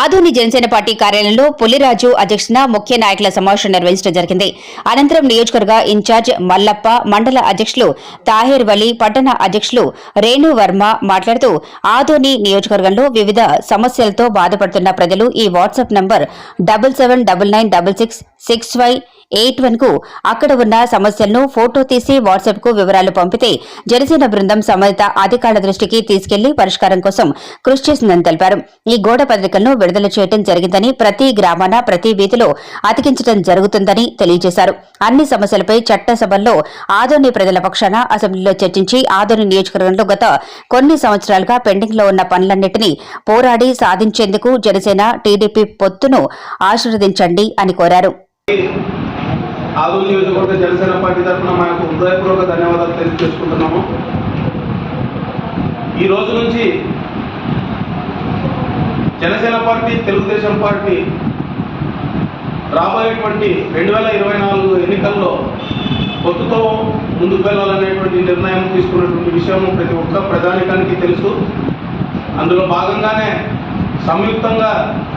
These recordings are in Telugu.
ఆధుని జనసేన పార్టీ కార్యాలయంలో పులిరాజు అధ్యక్షున ముఖ్య నాయకుల సమావేశం నిర్వహించడం జరిగింది. అనంతరం నియోజకవర్గ ఇన్ఛార్జ్ మల్లప్ప మండల అధ్యక్షులు తాహేర్ వలి పట్టణ అధ్యక్షులు రేణు వర్మ మాట్లాడుతూ ఆదోని నియోజకవర్గంలో వివిధ సమస్యలతో బాధపడుతున్న ప్రజలు ఈ WhatsApp number double seven double nine double six six five eight వన్కు అక్కడ ఉన్న సమస్యలను ఫోటో తీసి వాట్సాప్కు వివరాలు పంపితే జనసేన బృందం సంబంధిత అధికారుల దృష్టికి తీసుకెళ్ళి పరిష్కారం కోసం కృషి చేసిందని తెలిపారు. ఈ గోడ పత్రికలను విడుదల చేయడం జరిగిందని ప్రతి గ్రామాన ప్రతి వీధిలో అతికించడం జరుగుతుందని తెలియజేశారు. అన్ని సమస్యలపై చట్టసభల్లో ఆదోని ప్రజల పక్షాన అసెంబ్లీలో చర్చించి ఆదోని నియోజకవర్గంలో గత కొన్ని సంవత్సరాలుగా పెండింగ్లో ఉన్న పనులన్నింటినీ పోరాడి సాధించేందుకు జనసేన టీడీపీ పొత్తును ఆశీర్వదించండి అని కోరారు. ఆదూరు నియోజకవర్గ జనసేన పార్టీ తరఫున మా యొక్క హృదయపూర్వక ధన్యవాదాలు తెలియజేసుకుంటున్నాము. ఈ రోజు నుంచి జనసేన పార్టీ తెలుగుదేశం పార్టీ రాబోయేటువంటి రెండు వేల ఇరవై నాలుగు ఎన్నికల్లో పొత్తుతో ముందుకు వెళ్ళాలనేటువంటి నిర్ణయం తీసుకున్నటువంటి విషయం ప్రతి ఒక్క ప్రజానికానికి తెలుసు. అందులో భాగంగానే సంయుక్తంగా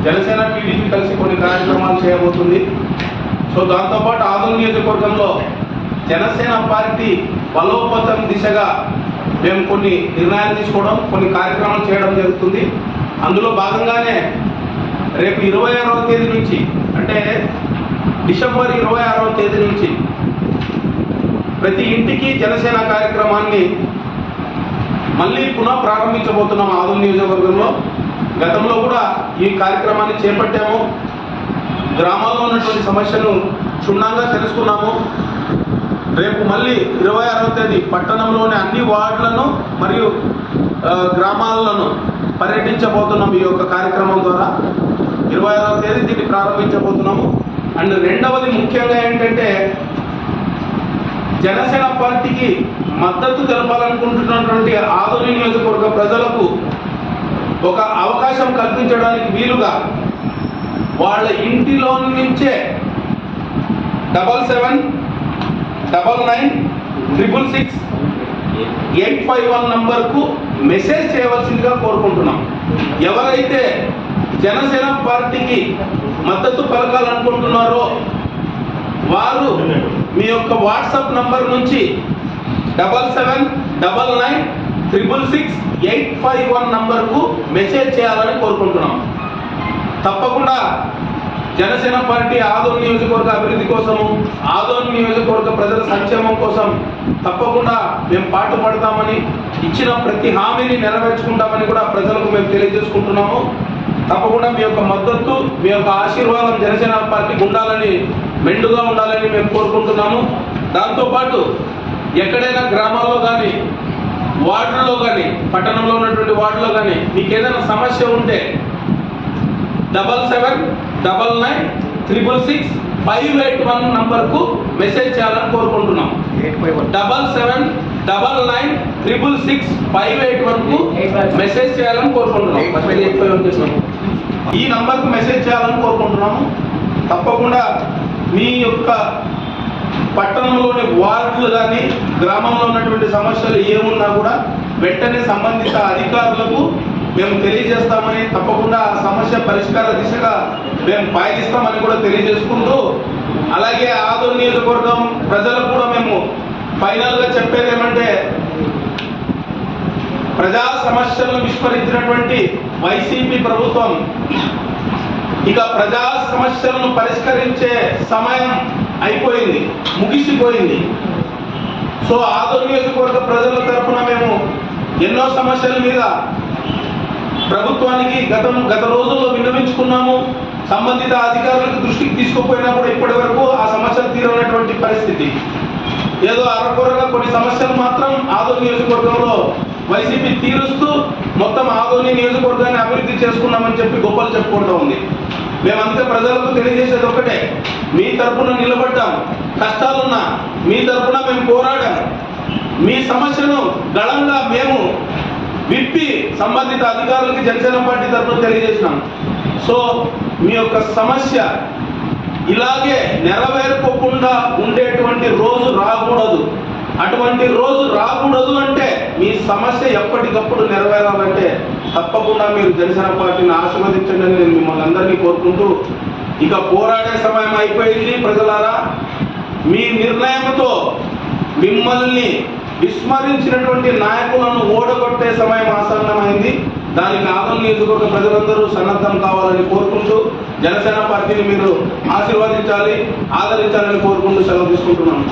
జనసేన టీడీపీ కలిసి కొన్ని కార్యక్రమాలు చేయబోతుంది. సో దాంతోపాటు ఆదోని నియోజకవర్గంలో జనసేన పార్టీ బలోపేతం దిశగా మేము కొన్ని నిర్ణయాలు తీసుకోవడం కొన్ని కార్యక్రమాలు చేయడం జరుగుతుంది. అందులో భాగంగానే రేపు ఇరవై ఆరవ తేదీ నుంచి అంటే డిసెంబర్ ఇరవై ఆరవ తేదీ నుంచి ప్రతి ఇంటికి జనసేన కార్యక్రమాన్ని మళ్ళీ పునః ప్రారంభించబోతున్నాం ఆదుల నియోజకవర్గంలో. గతంలో కూడా ఈ కార్యక్రమాన్ని చేపట్టాము. గ్రామాల్లో ఉన్నటువంటి సమస్యను క్షుణ్ణంగా తెలుసుకున్నాము. రేపు మళ్ళీ ఇరవై ఆరవ తేదీ పట్టణంలోని అన్ని వార్డులను మరియు గ్రామాలను పర్యటించబోతున్నాం ఈ యొక్క కార్యక్రమం ద్వారా. ఇరవై ఆరవ తేదీ దీన్ని ప్రారంభించబోతున్నాము. అండ్ రెండవది ముఖ్యంగా ఏంటంటే జనసేన పార్టీకి మద్దతు తెలపాలనుకుంటున్నటువంటి ఆదోని నియోజకవర్గ ప్రజలకు ఒక అవకాశం కల్పించడానికి వీలుగా వాళ్ళ ఇంటిలో నుంచే double seven double nine triple six eight five one నంబర్కు మెసేజ్ చేయవలసిందిగా కోరుకుంటున్నాం. ఎవరైతే జనసేన పార్టీకి మద్దతు పలకాలనుకుంటున్నారో వారు మీ యొక్క వాట్సాప్ నంబర్ నుంచి double seven double nine triple six eight five one నంబర్కు మెసేజ్ చేయాలని కోరుకుంటున్నాం. తప్పకుండా జనసేన పార్టీ ఆదోన్ నియోజకవర్గ అభివృద్ధి కోసము ఆదోని నియోజకవర్గ ప్రజల సంక్షేమం కోసం తప్పకుండా మేము పాటు పడతామని ఇచ్చిన ప్రతి హామీని నెరవేర్చుకుంటామని కూడా ప్రజలకు మేము తెలియజేసుకుంటున్నాము. తప్పకుండా మీ యొక్క మద్దతు మీ యొక్క ఆశీర్వాదం జనసేన పార్టీకి ఉండాలని మెండుగా ఉండాలని మేము కోరుకుంటున్నాము. దాంతోపాటు ఎక్కడైనా గ్రామాల్లో కానీ వార్డుల్లో కానీ పట్టణంలో ఉన్నటువంటి వార్డులో కానీ మీకు ఏదైనా సమస్య ఉంటే double seven double nine triple six five eight one నంబర్కు మెసేజ్ చేయాలని కోరుకుంటున్నాం. Double seven double nine triple six five eight వన్కు message చేయాలని కోరుకుంటున్నాం. ఈ నంబర్కు మెసేజ్ చేయాలని కోరుకుంటున్నాము. తప్పకుండా మీ యొక్క పట్టణంలోని వార్డులు కానీ గ్రామంలో ఉన్నటువంటి సమస్యలు ఏమున్నా కూడా వెంటనే సంబంధిత అధికారులకు మేము తెలియజేస్తామని తప్పకుండా సమస్య పరిష్కార దిశగా మేము పాటిస్తామని కూడా తెలియజేసుకుంటూ అలాగే ఆదోని నియోజకవర్గం ప్రజలకు కూడా మేము ఫైనల్గా చెప్పేది ఏమంటే ప్రజా సమస్యలను విస్మరించినటువంటి వైసీపీ ప్రభుత్వం ఇక ప్రజా సమస్యలను పరిష్కరించే సమయం అయిపోయింది ముగిసిపోయింది. సో ఆదోని నియోజకవర్గ ప్రజల తరఫున మేము ఎన్నో సమస్యల మీద ప్రభుత్వానికి గతం గత రోజుల్లో విన్నవించుకున్నాము. సంబంధిత అధికారులకు దృష్టికి తీసుకుపోయినా కూడా ఇప్పటి వరకు ఆ సమస్యలు తీరనటువంటి పరిస్థితి. ఏదో అరకొరగా కొన్ని సమస్యలు మాత్రం ఆదో నియోజకవర్గంలో వైసీపీ తీరుస్తూ మొత్తం ఆదోని నియోజకవర్గాన్ని అభివృద్ధి చేసుకున్నామని చెప్పి గొప్పలు చెప్పుకుంటూ ఉంది. మేమంతా ప్రజలకు తెలియజేసేది ఒకటే మీ తరఫున నిలబడ్డాం కష్టాలున్నా మీ తరపున మేము పోరాడాం మీ సమస్యను గళంగా మేము విప్పి సంబంధిత అధికారులకి జనసేన పార్టీ తరఫున తెలియజేసినాం. సో మీ యొక్క సమస్య ఇలాగే నెరవేర్పకుండా ఉండేటువంటి రోజు రాకూడదు. అటువంటి రోజు రాకూడదు అంటే మీ సమస్య ఎప్పటికప్పుడు నెరవేరాలంటే తప్పకుండా మీరు జనసేన పార్టీని ఆశీర్వదించండి అని నేను మిమ్మల్ని అందరినీ కోరుకుంటూ ఇక పోరాడే సమయం అయిపోయింది ప్రజలారా. మీ నిర్ణయంతో మిమ్మల్ని విస్మరించినటువంటి నాయకులను ఓడగొట్టే సమయం ఆసన్నమైంది. దానికి ఆదరణ నియోజకవర్గ ప్రజలందరూ సన్నద్ధం కావాలని కోరుకుంటూ జనసేన పార్టీని మీరు ఆశీర్వదించాలి ఆదరించాలని కోరుకుంటూ సెలవు తీసుకుంటున్నాను